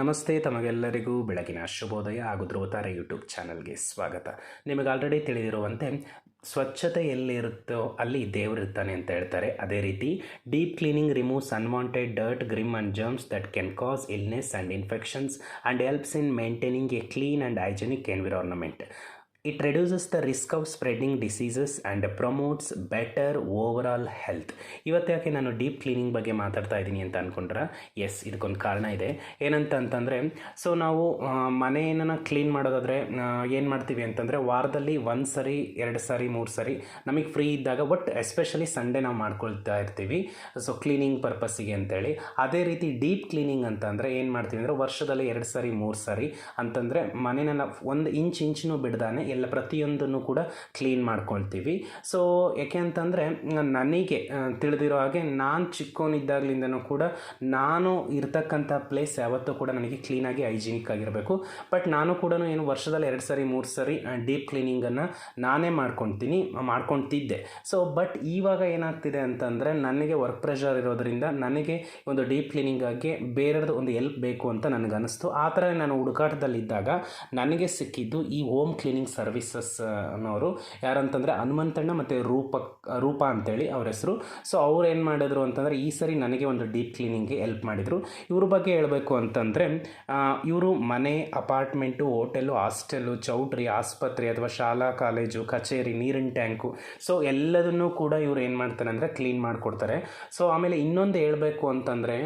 ನಮಸ್ತೆ ತಮಗೆಲ್ಲರಿಗೂ ಬೆಳಗಿನ ಶುಭೋದಯ ಹಾಗೂ ಧ್ರುವತಾರ ಯೂಟ್ಯೂಬ್ ಚಾನಲ್ಗೆ ಸ್ವಾಗತ. ನಿಮಗೆ ಆಲ್ರೆಡಿ ತಿಳಿದಿರುವಂತೆ ಸ್ವಚ್ಛತೆ ಎಲ್ಲಿರುತ್ತೋ ಅಲ್ಲಿ ದೇವರಿರ್ತಾನೆ ಅಂತ ಹೇಳ್ತಾರೆ. ಅದೇ ರೀತಿ deep cleaning removes unwanted dirt grime and germs that can cause illness and infections and helps in maintaining a clean and hygienic environment it reduces the risk of spreading diseases and promotes better overall health. ಇವತ್ತು ಯಾಕೆ ನಾನು deep cleaning ಬಗ್ಗೆ ಮಾತಾಡ್ತಾ ಇದ್ದೀನಿ ಅಂತ ಅಂದ್ಕೊಂಡ್ರೆ S ಇದಕ್ಕೊಂದು ಕಾರಣ ಇದೆ. ಏನಂತ ಅಂತಂದರೆ ಸೊ ನಾವು ಮನೆ ಮನೆಯನ್ನು ಕ್ಲೀನ್ ಮಾಡೋದಾದರೆ ಏನು ಮಾಡ್ತೀವಿ ಅಂತಂದರೆ, ವಾರದಲ್ಲಿ ಒಂದು ಸರಿ, ಎರಡು ಸಾರಿ, ಮೂರು ಸರಿ ನಮಗೆ ಫ್ರೀ ಇದ್ದಾಗ ಬಟ್ ಎಸ್ಪೆಷಲಿ ಸಂಡೇ ನಾವು ಮಾಡ್ಕೊಳ್ತಾ ಇರ್ತೀವಿ. ಸೊ ಕ್ಲೀನಿಂಗ್ ಪರ್ಪಸ್ಸಿಗೆ ಅಂತೇಳಿ. ಅದೇ ರೀತಿ ಡೀಪ್ ಕ್ಲೀನಿಂಗ್ ಅಂತ ಅಂದರೆ ಏನು ಮಾಡ್ತೀವಿ ಅಂದರೆ, ವರ್ಷದಲ್ಲಿ ಎರಡು ಸಾರಿ, ಮೂರು ಸಾರಿ ಅಂತಂದರೆ ಮನೆಯನ್ನು ಒಂದು ಇಂಚ್ ಇಂಚಿನೂ ಬಿಡ್ದಾನೆ ಎಲ್ಲ ಪ್ರತಿಯೊಂದನ್ನು ಕೂಡ ಕ್ಲೀನ್ ಮಾಡ್ಕೊಳ್ತೀವಿ. ಸೊ ಯಾಕೆ ಅಂತಂದರೆ, ನನಗೆ ತಿಳಿದಿರೋ ಹಾಗೆ ನಾನು ಚಿಕ್ಕವನಿದ್ದಾಗಲಿಂದನೂ ಕೂಡ ನಾನು ಇರ್ತಕ್ಕಂಥ ಪ್ಲೇಸ್ ಯಾವತ್ತೂ ಕೂಡ ನನಗೆ ಕ್ಲೀನಾಗಿ ಹೈಜಿನಿಕ್ ಆಗಿರಬೇಕು. ಬಟ್ ನಾನು ಕೂಡ ಏನು ವರ್ಷದಲ್ಲಿ ಎರಡು ಸರಿ, ಮೂರು ಸರಿ ಡೀಪ್ ಕ್ಲೀನಿಂಗನ್ನು ನಾನೇ ಮಾಡ್ಕೊತೀನಿ ಮಾಡ್ಕೊತಿದ್ದೆ ಸೊ ಬಟ್ ಇವಾಗ ಏನಾಗ್ತಿದೆ ಅಂತಂದರೆ, ನನಗೆ ವರ್ಕ್ ಪ್ರೆಷರ್ ಇರೋದರಿಂದ ನನಗೆ ಒಂದು ಡೀಪ್ ಕ್ಲೀನಿಂಗಾಗಿ ಬೇರೆದು ಒಂದು ಎಲ್ಪ್ ಬೇಕು ಅಂತ ನನಗನ್ನಿಸ್ತು. ಆ ಥರ ನಾನು ಹುಡುಕಾಟದಲ್ಲಿದ್ದಾಗ, ನನಗೆ ಸಿಕ್ಕಿದ್ದು ಈ ಹೋಮ್ ಕ್ಲೀನಿಂಗ್ ಸರ್ವಿಸಸ್ ಅನ್ನೋರು. ಯಾರಂತಂದರೆ ಹನುಮಂತಣ್ಣ ಮತ್ತು ರೂಪ ರೂಪ ಅಂತೇಳಿ ಅವ್ರ ಹೆಸರು. ಸೊ ಅವ್ರು ಏನು ಮಾಡಿದ್ರು ಅಂತಂದರೆ ಈ ಸರಿ ನನಗೆ ಒಂದು ಡೀಪ್ ಕ್ಲೀನಿಂಗ್ಗೆ ಹೆಲ್ಪ್ ಮಾಡಿದರು. ಇವ್ರ ಬಗ್ಗೆ ಹೇಳಬೇಕು ಅಂತಂದರೆ ಇವರು ಮನೆ, ಅಪಾರ್ಟ್ಮೆಂಟು, ಹೋಟೆಲು, ಹಾಸ್ಟೆಲು, ಚೌಟ್ರಿ, ಆಸ್ಪತ್ರೆ ಅಥವಾ ಶಾಲಾ, ಕಾಲೇಜು, ಕಚೇರಿ, ನೀರಿನ ಟ್ಯಾಂಕು. ಸೊ ಎಲ್ಲದನ್ನೂ ಕೂಡ ಇವ್ರು ಏನು ಮಾಡ್ತಾರೆ ಅಂದರೆ ಕ್ಲೀನ್ ಮಾಡಿಕೊಡ್ತಾರೆ. ಸೊ ಆಮೇಲೆ ಇನ್ನೊಂದು ಹೇಳಬೇಕು ಅಂತಂದರೆ,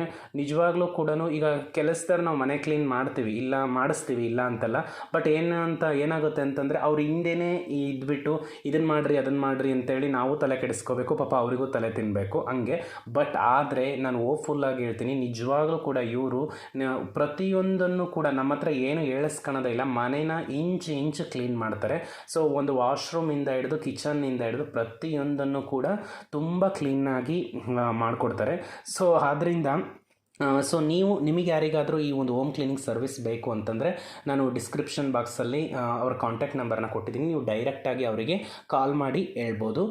ನಿಜವಾಗ್ಲೂ ಕೂಡ ಈಗ ಕೆಲಸದವ್ರು ನಾವು ಮನೆ ಕ್ಲೀನ್ ಮಾಡ್ತೀವಿ, ಇಲ್ಲ ಮಾಡಿಸ್ತೀವಿ, ಇಲ್ಲ ಅಂತಲ್ಲ. ಬಟ್ ಏನು ಅಂತ ಏನಾಗುತ್ತೆ ಅಂತಂದರೆ ಅವ್ರು ಹಿಂದೆನೇ ಇದ್ಬಿಟ್ಟು ಇದನ್ನು ಮಾಡಿರಿ ಅದನ್ನು ಮಾಡಿರಿ ಅಂತೇಳಿ ನಾವು ತಲೆ ಕೆಡಿಸ್ಕೋಬೇಕು. ಪಾಪ ಅವರಿಗೂ ತಲೆ ತಿನ್ನಬೇಕು ಹಂಗೆ. ಬಟ್ ಆದರೆ ನಾನು ಹೋಪ್ಫುಲ್ಲಾಗಿ ಹೇಳ್ತೀನಿ, ನಿಜವಾಗ್ಲೂ ಕೂಡ ಇವರು ಪ್ರತಿಯೊಂದನ್ನು ಕೂಡ ನಮ್ಮ ಹತ್ರ ಏನು ಹೇಳಿಸ್ಕೊಳೋದೇ ಇಲ್ಲ, ಮನೇನ ಇಂಚ್ ಇಂಚ್ ಕ್ಲೀನ್ ಮಾಡ್ತಾರೆ. ಸೊ ಒಂದು ವಾಶ್ರೂಮಿಂದ ಹಿಡಿದು ಕಿಚನ್ನಿಂದ ಹಿಡಿದು ಪ್ರತಿಯೊಂದನ್ನು ಕೂಡ ತುಂಬ ಕ್ಲೀನಾಗಿ ಮಾಡಿಕೊಡ್ತಾರೆ. ಸೊ ಆದ್ದರಿಂದ ಸೊ ನೀವು, ನಿಮಗೆ ಯಾರಿಗಾದರೂ ಈ ಒಂದು ಹೋಮ್ ಕ್ಲೀನಿಂಗ್ ಸರ್ವಿಸ್ ಬೇಕು ಅಂತಂದರೆ ನಾನು ಡಿಸ್ಕ್ರಿಪ್ಷನ್ ಬಾಕ್ಸಲ್ಲಿ ಅವ್ರ ಕಾಂಟ್ಯಾಕ್ಟ್ ನಂಬರ್ನ ಕೊಟ್ಟಿದ್ದೀನಿ. ನೀವು ಡೈರೆಕ್ಟಾಗಿ ಅವರಿಗೆ ಕಾಲ್ ಮಾಡಿ ಹೇಳ್ಬೋದು.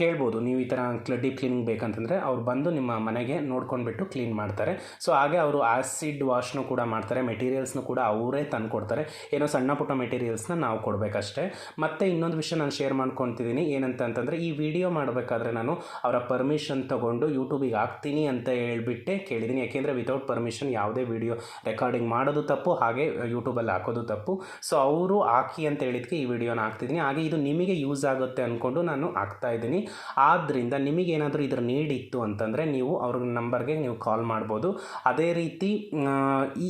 ಕೇಳ್ಬೋದು ನೀವು ಈ ಥರ ಡೀಪ್ ಕ್ಲೀನಿಂಗ್ ಬೇಕಂತಂದರೆ ಅವ್ರು ಬಂದು ನಿಮ್ಮ ಮನೆಗೆ ನೋಡ್ಕೊಂಡ್ಬಿಟ್ಟು ಕ್ಲೀನ್ ಮಾಡ್ತಾರೆ. ಸೊ ಹಾಗೆ ಅವರು ಆ್ಯಸಿಡ್ ವಾಶ್ನು ಕೂಡ ಮಾಡ್ತಾರೆ ಮೆಟೀರಿಯಲ್ಸ್ನು ಕೂಡ ಅವರೇ ತಂದು ಕೊಡ್ತಾರೆ. ಏನೋ ಸಣ್ಣ ಪುಟ್ಟ ಮೆಟೀರಿಯಲ್ಸ್ನ ನಾವು ಕೊಡಬೇಕಷ್ಟೇ. ಮತ್ತು ಇನ್ನೊಂದು ವಿಷಯ ನಾನು ಶೇರ್ ಮಾಡ್ಕೊತಿದ್ದೀನಿ ಏನಂತ ಅಂತಂದರೆ ಈ ವಿಡಿಯೋ ಮಾಡಬೇಕಾದ್ರೆ ನಾನು ಅವರ ಪರ್ಮಿಷನ್ ತೊಗೊಂಡು ಯೂಟ್ಯೂಬಿಗೆ ಹಾಕ್ತೀನಿ ಅಂತ ಹೇಳ್ಬಿಟ್ಟೆ ಕೇಳಿದ್ದೀನಿ. ಯಾಕೆಂದರೆ ವಿತೌಟ್ ಪರ್ಮಿಷನ್ ಯಾವುದೇ ವಿಡಿಯೋ ರೆಕಾರ್ಡಿಂಗ್ ಮಾಡೋದು ತಪ್ಪು, ಹಾಗೆ ಯೂಟ್ಯೂಬಲ್ಲಿ ಹಾಕೋದು ತಪ್ಪು. ಸೊ ಅವರು ಹಾಕಿ ಅಂತ ಹೇಳಿದಕ್ಕೆ ಈ ವಿಡಿಯೋನ ಹಾಕ್ತಿದ್ದೀನಿ. ಹಾಗೆ ಇದು ನಿಮಗೆ ಯೂಸ್ ಆಗುತ್ತೆ ಅಂದ್ಕೊಂಡು ನಾನು ಹಾಕ್ತಾ ಇದ್ದೀನಿ. ಆದ್ದರಿಂದ ನಿಮಗೇನಾದರೂ ಇದ್ರ ಇತ್ತು ಅಂತಂದರೆ ನೀವು ಅವ್ರ ನಂಬರ್ಗೆ ನೀವು ಕಾಲ್ ಮಾಡ್ಬೋದು. ಅದೇ ರೀತಿ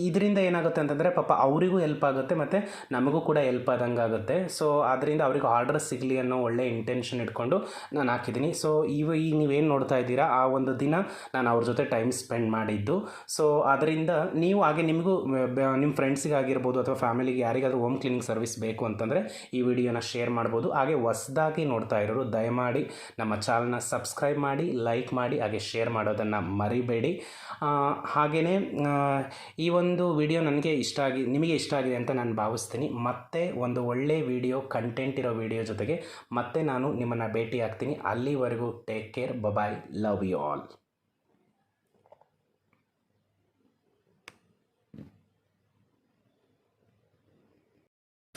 ಇದರಿಂದ ಏನಾಗುತ್ತೆ ಅಂತಂದರೆ ಪಾಪ ಅವರಿಗೂ ಹೆಲ್ಪ್ ಆಗುತ್ತೆ ಮತ್ತು ನಮಗೂ ಕೂಡ ಹೆಲ್ಪ್ ಆದಂಗೆ ಆಗುತ್ತೆ. ಸೊ ಅದರಿಂದ ಅವ್ರಿಗೆ ಆರ್ಡರ್ ಸಿಗಲಿ ಅನ್ನೋ ಒಳ್ಳೆ ಇಂಟೆನ್ಷನ್ ಇಟ್ಕೊಂಡು ನಾನು ಹಾಕಿದ್ದೀನಿ. ಸೊ ಇವ ಈಗ ನೀವೇನು ನೋಡ್ತಾ ಇದ್ದೀರಾ, ಆ ಒಂದು ದಿನ ನಾನು ಅವ್ರ ಜೊತೆ ಟೈಮ್ ಸ್ಪೆಂಡ್ ಮಾಡಿದ್ದು ಸೊ ಅದರಿಂದ ನೀವು ಹಾಗೆ ನಿಮಗೂ ನಿಮ್ಮ ಫ್ರೆಂಡ್ಸಿಗೆ ಆಗಿರ್ಬೋದು ಅಥವಾ ಫ್ಯಾಮಿಲಿಗೆ ಯಾರಿಗಾದರೂ ಹೋಮ್ ಕ್ಲೀನಿಂಗ್ ಸರ್ವಿಸ್ ಬೇಕು ಅಂತಂದರೆ ಈ ವಿಡಿಯೋನ ಶೇರ್ ಮಾಡ್ಬೋದು. ಹಾಗೆ ಹೊಸ್ದಾಗಿ ನೋಡ್ತಾ ಇರೋರು ದಯಮಾಡಿ ನಮ್ಮ ಚಾನಲ್ನ ಸಬ್ಸ್ಕ್ರೈಬ್ ಮಾಡಿ ಲೈಕ್ ಮಾಡಿ, ಹಾಗೆ ಶೇರ್ ಮಾಡೋದನ್ನು ಮರಿಬೇಡಿ. ಹಾಗೆಯೇ ಈ ಒಂದು ವಿಡಿಯೋ ನನಗೆ ಇಷ್ಟ ಆಗಿ, ನಿಮಗೆ ಇಷ್ಟ ಆಗಿದೆ ಅಂತ ನಾನು ಭಾವಿಸ್ತೀನಿ. ಮತ್ತೆ ಒಂದು ಒಳ್ಳೆ ವಿಡಿಯೋ ಕಂಟೆಂಟ್ ಇರೋ ವಿಡಿಯೋ ಜೊತೆಗೆ ಮತ್ತೆ ನಾನು ನಿಮ್ಮನ್ನು ಭೇಟಿ ಆಗ್ತೀನಿ ಅಲ್ಲಿವರೆಗೂ take care bye bye love you all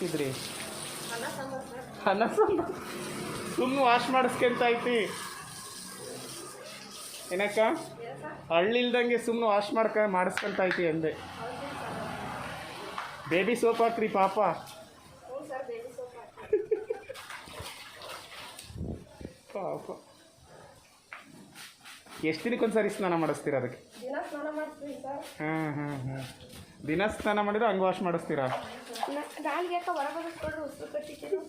ಇದ್ರಿ ಅನ್ನ ಸಾಂಬಾರು ಸುಮ್ಮನೆ ವಾಶ್ ಮಾಡಿಸ್ಕೊಂತ ಐತಿ ಏನಕ್ಕ? ಹಳ್ಳಿಲ್ದಂಗೆ ಸುಮ್ಮನೆ ವಾಶ್ ಮಾಡ್ಕ ಮಾಡಿಸ್ಕೊಂತ ಐತಿ ಅಂದೆ. ಬೇಬಿ ಸೋಪ್ ಹಾಕ್ರಿ ಪಾಪ. ಪಾಪ. ಎಷ್ಟು ದಿನಕ್ಕೊಂದ್ಸರಿ ಸ್ನಾನ ಮಾಡಿಸ್ತೀರಾ ಅದಕ್ಕೆ? ಹಾಂ ಹಾಂ ಹಾಂ ದಿನ ಸ್ನಾನ ಮಾಡಿದ್ರೆ ಹಂಗೆ ವಾಶ್ ಮಾಡಿಸ್ತೀರಾ? ನಾಲ್ಗೆ ಯಾಕೆ ಹೊರಗೆ ಕೊಡ್ರಿ ಉಸಿರು ಕಟ್ಟಿದ್ದೀರು